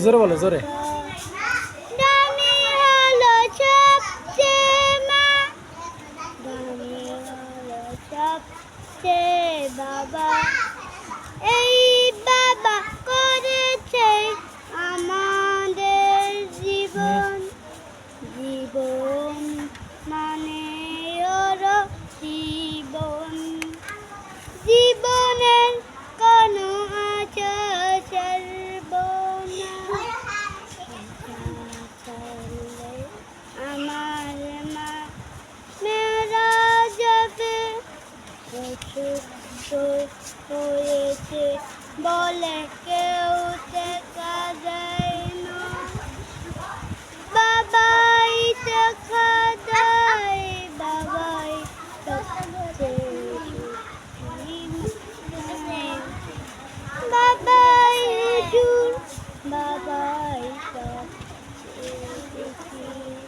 জোরে বলো জোরে। বাবা। এই বাবা করেছে আমাদের জীবন। জীবন হয়েছে বলে কেউ দেখা যায় বাবাই দেখা দেয় বাবাই। বাবাই হুজুর বাবাই সবচেয়ে বেশি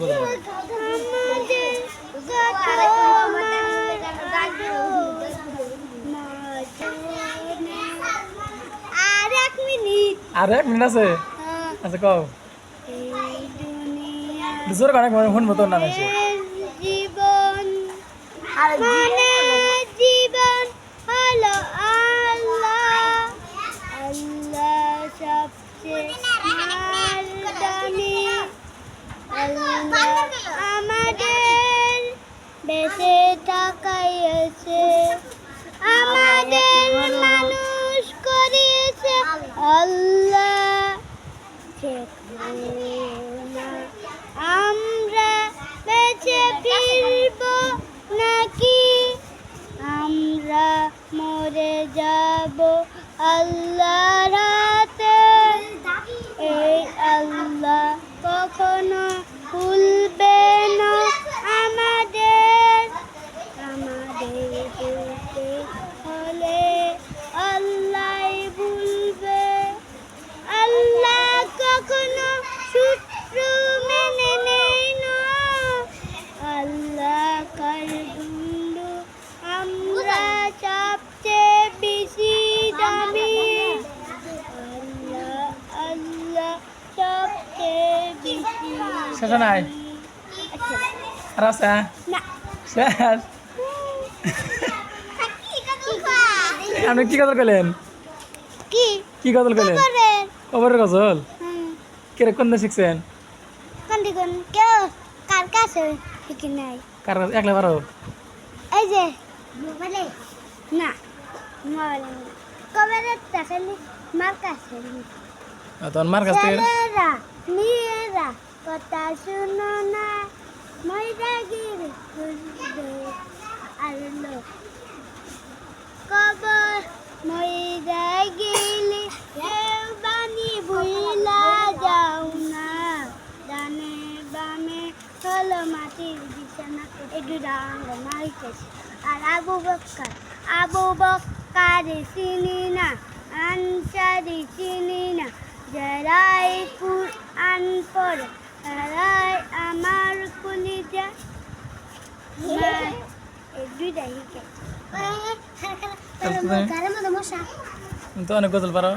আর এক মিনিট। আর এক মিনিট আছে? আচ্ছা কও। নাম। জীবন মানে মরে যাব আল্লাহর শেষ নাই? আর আছে? শেষ? আপনি কি গজল করলেন কি? গজল করলেন খবরের গজল? কিরে কোন শিখছেন? কান্দি কোন কেউ কার কাছে ঠিক নাই। কার একলা পারো এই যে মোবাইলে? না মোবাইলে না। কবে তাকালি মার কাছে তোর মার কাছ মেয়েরা। কথা শুনো না। ময়দা গির খুঁজবে আলো। কবর ময়দা গেলে বানি ভুলা যাও না। ডানে বামে হলো মাটির বিছানা। একটু ডাঙ্গ মারিতেছে আর আবু বক্কার আবু বক্কার চিনি না, আনসারি চিনি না। যারাই কুরআন পড়ে। হারাই আমার কলিজা মা- এই দুইটা হিকে তাহলে তুমি- গাড়ির মধ্যে মশা তুমি তো অনেক গজল পারো